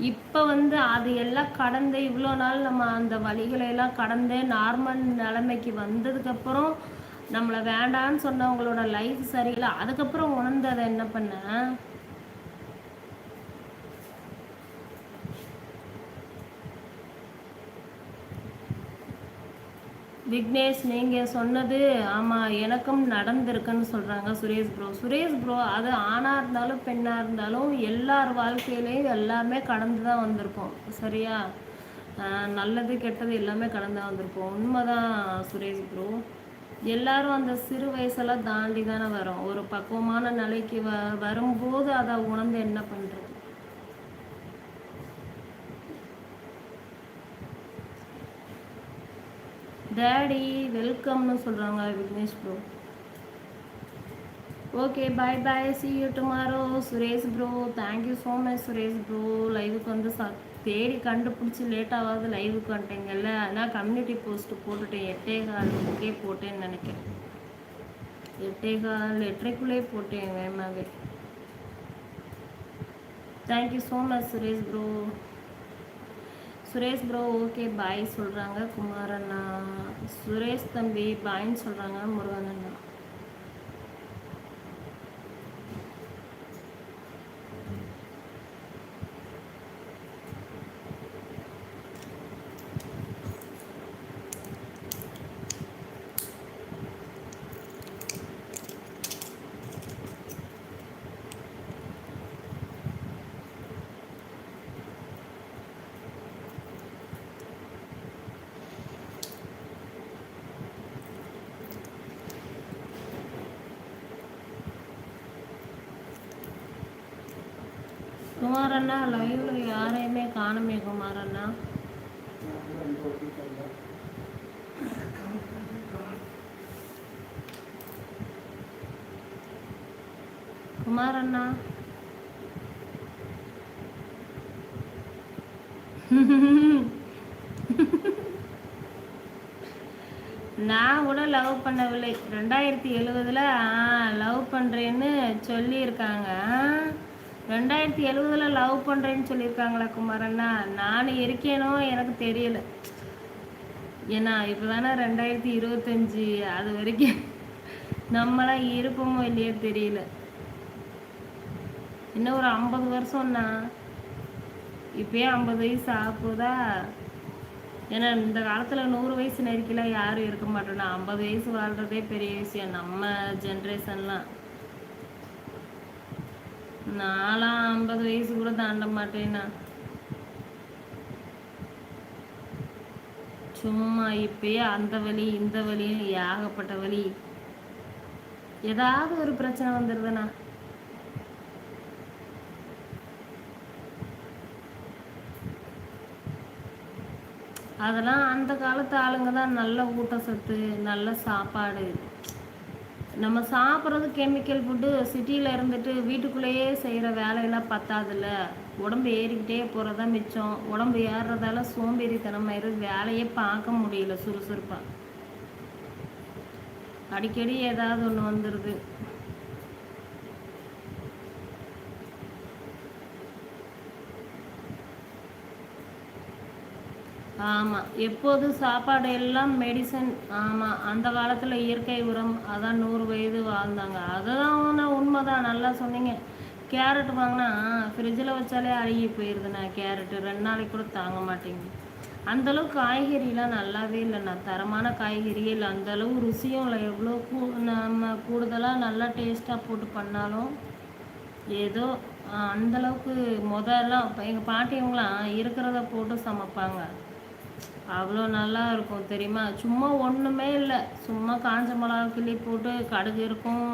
இப்போ வந்து அது எல்லாம் கடந்து இவ்வளோ நாள் நம்ம அந்த வழிகளை எல்லாம் கடந்து நார்மல் நிலைமைக்கு வந்ததுக்கப்புறம் நம்மளை வேண்டான்னு சொன்னவங்களோட லைஃப் சரியில்லை. அதுக்கப்புறம் உணர்ந்து அதை என்ன பண்ண? விக்னேஷ் நீங்கள் சொன்னது ஆமாம் எனக்கும் நடந்திருக்குன்னு சொல்கிறாங்க சுரேஷ் ப்ரோ. சுரேஷ் ப்ரோ அது ஆணாக இருந்தாலும் பெண்ணாக இருந்தாலும் எல்லார் வாழ்க்கையிலையும் எல்லாமே கடந்து தான் வந்திருக்கோம் சரியா நல்லது கெட்டது எல்லாமே கடந்து தான் வந்திருப்போம். உண்மைதான் சுரேஷ் ப்ரோ. எல்லாரும் அந்த சிறு வயசெல்லாம் தாண்டி தானே வரோம். ஒரு பக்குவமான நிலைக்கு வ வரும்போது அதை உணர்ந்து என்ன பண்ணுறது டேடி வெல்கம்னு சொல்கிறாங்க Vignesh bro okay bye bye see you tomorrow Suresh bro thank you so much Suresh bro லைவுக்கு வந்து ச தேடி கண்டுபிடிச்சி லேட்டாகாது லைவுக்கு வந்துட்டீங்கல்ல ஆனால் கம்யூனிட்டி போஸ்ட்டு போட்டுட்டேன். எட்டே காலுக்கே போட்டேன்னு நினைக்கிறேன். எட்டே கால் எட்டரைக்குள்ளே போட்டேன் வேகமாகவே thank you so much Suresh bro Suresh bro okay bye சொல்கிறாங்க குமாரண்ணா சுரேஷ் தம்பி பாய்ன்னு சொல்கிறாங்க முருகன் அண்ணா. குமாரண்ணா லைவ்ல யாரையுமே காணுமே குமாரண்ணா. குமாரண்ணா. நான் கூட லவ் பண்ணவில்லை. ரெண்டாயிரத்தி எழுவதில் லவ் பண்ணுறேன்னு சொல்லியிருக்காங்க. ரெண்டாயிரத்தி எழுவதில் லவ் பண்ணுறேன்னு சொல்லியிருக்காங்களா குமாரண்ணா நான் இருக்கேனோ எனக்கு தெரியல. ஏன்னா இப்போ தானே ரெண்டாயிரத்தி இருபத்தஞ்சி அது வரைக்கும் நம்மளாம் இருப்போமோ இல்லையோ தெரியல. இன்னும் ஒரு ஐம்பது வருஷம்னா இப்பயே ஐம்பது வயசு ஆகுதா ஏன்னா இந்த காலத்தில் நூறு வயசு நெருக்கிலாம் யாரும் இருக்க மாட்டோம்னா ஐம்பது வயசு வாழ்கிறதே பெரிய விஷயம். நம்ம ஜென்ரேஷன்லாம் நாலாம் ஐம்பது வயசு கூட தாண்ட மாட்டேன்னா சும்மா இப்பயே அந்த வழி இந்த வழி ஏகப்பட்ட வழி ஏதாவது ஒரு பிரச்சனை வந்துடுதுண்ணா அதெல்லாம் அந்த காலத்து ஆளுங்க தான் நல்ல ஊட்டச்சத்து நல்ல சாப்பாடு நம்ம சாப்பிட்றது கெமிக்கல் ஃபுட்டு சிட்டியில் இருந்துட்டு வீட்டுக்குள்ளேயே செய்கிற வேலையெல்லாம் பத்தாதுல்ல. உடம்பு ஏறிக்கிட்டே போகிறதா மிச்சம். உடம்பு ஏறுறதால சோம்பேறித்தனம் வேலையே பார்க்க முடியல சுறுசுறுப்பாக அடிக்கடி ஏதாவது ஒன்று வந்துடுது ஆமாம் எப்போது சாப்பாடு எல்லாம் மெடிசன் ஆமாம் அந்த காலத்தில் இயற்கை உரம் அதான் நூறு வயது வாழ்ந்தாங்க. அதுதான் உண்மை தான் நல்லா சொன்னீங்க. கேரட் வாங்கினா ஃப்ரிட்ஜில் வச்சாலே அழுகி போயிடுதுண்ணா கேரட்டு ரெண்டு நாளைக்கு கூட தாங்க மாட்டேங்குது. அந்தளவுக்கு காய்கறிலாம் நல்லாவே இல்லைண்ணா. தரமான காய்கறியே இல்லை. அந்தளவு ருசியும் இல்லை. எவ்வளோ கூ நம்ம கூடுதலாக நல்லா டேஸ்ட்டாக போட்டு பண்ணாலும் ஏதோ அந்தளவுக்கு முதல்லாம் எங்கள் பாட்டியவங்களாம் இருக்கிறத போட்டு சமைப்பாங்க. அவ்வளோ நல்லா இருக்கும் தெரியுமா? சும்மா ஒன்றுமே இல்லை. சும்மா காஞ்ச மிளகா கிள்ளி போட்டு கடுகு இருக்கும்.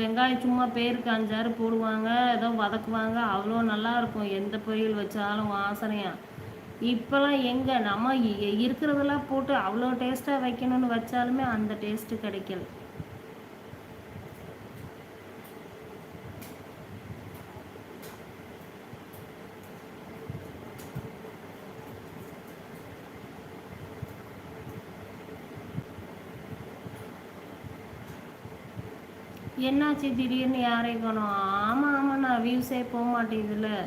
வெங்காயம் சும்மா பேருக்கு அஞ்சாறு போடுவாங்க ஏதோ வதக்குவாங்க. அவ்வளோ நல்லா இருக்கும் எந்த பொரியல் வச்சாலும் வாசனையாக இப்போலாம் எங்கே? நம்ம இருக்கிறதெல்லாம் போட்டு அவ்வளோ டேஸ்ட்டாக வைக்கணும்னு வச்சாலுமே அந்த டேஸ்ட்டு கிடைக்கல. என்னாச்சு திடீர்னு யாரை காணும்? ஆமாம் ஆமாண்ணா வியூஸே போக மாட்டேங்குதுல்ல.